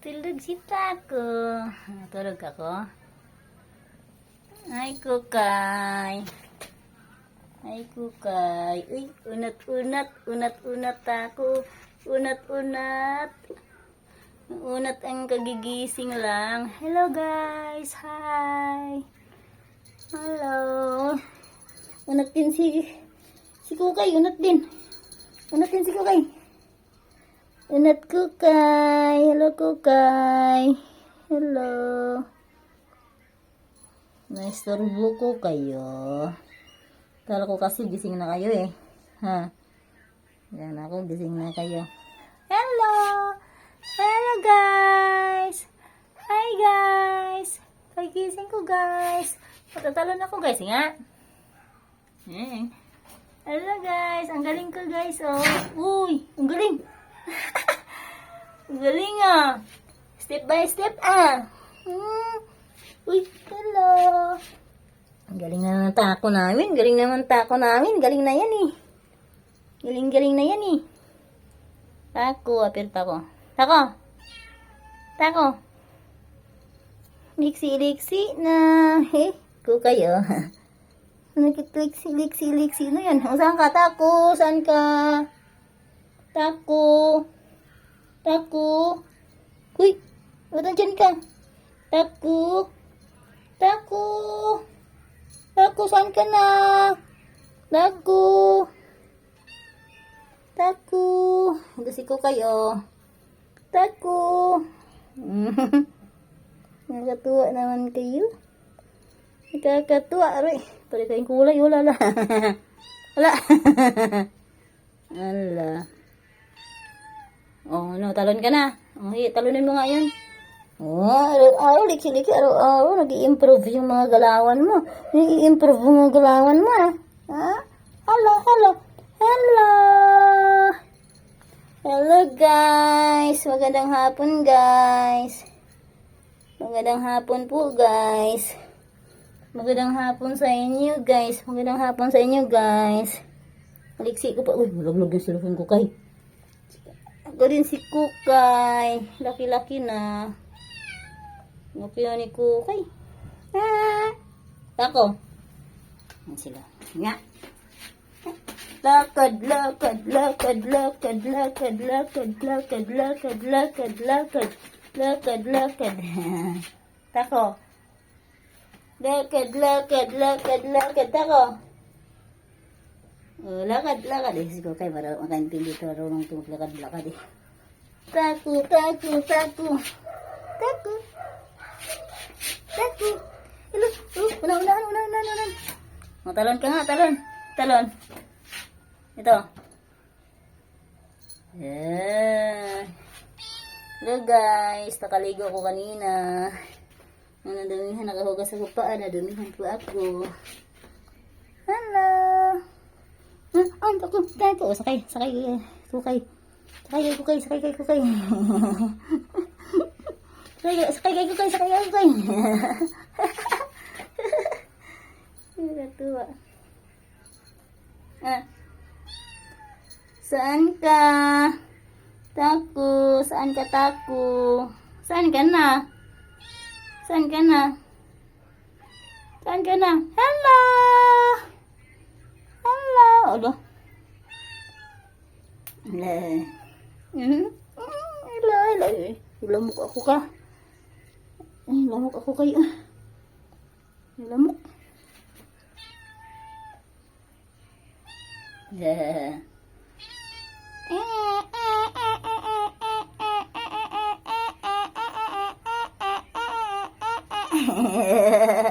Tulog si Taco. Tulog ako. Ay, kukay. Ay, kukay. Uy, unat-unat. Unat-unat ako. Unat-unat. Unat ang kagigising lang. Hello, guys. Hi. Hello. Unat din si... Si Kukay. Unat din. Unat din si Kukay. Unat Kukay. Hello, Kukay. Hello. Naistorbo ko kayo. Kala ko kasi gising na kayo eh. Ha? Yan ako, gising na kayo. Hello! Hello guys! Hi guys! Pagising ko guys! Patatalon ako guys, nga. Eh. Hello guys! Ang galing ko guys, oh. Uy! Ang galing! galing ah! Step by step ah! Hmm. Uy! Hello! Galing na ng tako namin. Galing naman tako namin. Galing na yan eh. Galing-galing na yan eh. Tako, apir tako. Tako! Tako! Liksi-liksi na. Eh, ko kayo. Nakit-liksi-liksi-liksi na yan. O, saan ka? Tako! Saan ka? Tako! Tako! Uy! Ba't andyan ka? Tako! Tako! Tako, saan ka na? Tako! Tako! Gusto ko kayo. Tako! Nakakatuwa naman kayo. Nakakatuwa, aray. Pwede kayong kulay, wala la. wala. Ala. Oh, no, talon ka na. Oh, hi, talunin mo nga yun. Oh, araw-araw, liksi-liksi, araw-araw, nag-i-improve yung mga galawan mo. Nag-i-improve yung mga galawan mo, ah. Ha? Hello, hello, hello. Hello, guys. Magandang hapon, guys. Magandang hapon po, guys. Magandang hapon sa inyo, guys. Magandang hapon sa inyo, guys. Aliksi ko pa. Uy, malaglag yung cellphone ko, kay. Ako din si Kukay. Laki-laki na. Laki na ni Kukay. Ah! Ako. Yan sila. Nga. Lakad, lakad, lakad, lakad, lakad, lakad, lakad, lakad, lakad, lakad, lakad, lakad. Tako. Lakad, lakad, lakad, lakad, tako. Oh, lakad, lakad eh. Sige, kay para makaintindi ito. Marunong ito maglakad, lakad eh. Taku, taku, taku. Taku. Taku. Hello. Oh, una, una, una, una, una. Oh, talon ka nga, talon. Talon. Ito. Yeah. Hello guys, nakaligo ako kanina. Nadumihan, nakahugas ako pa, nadumihan po ako. Hello. Ah, ah, ako, dahil ko. Sakay, sakay, kukay. Sakay kay kukay, sakay kay kukay. sakay, kay- sakay kay kukay, sakay kay kukay. Nakatuwa. Ah. Saan ka? Taku, saan ka taku? Saan ka na? Saan ka na? Saan ka na? Hello! Hello! Alo. là ừ. lời lời lo một aku ka lo một aku kayo lo một. Dạ. Giờ Yeah.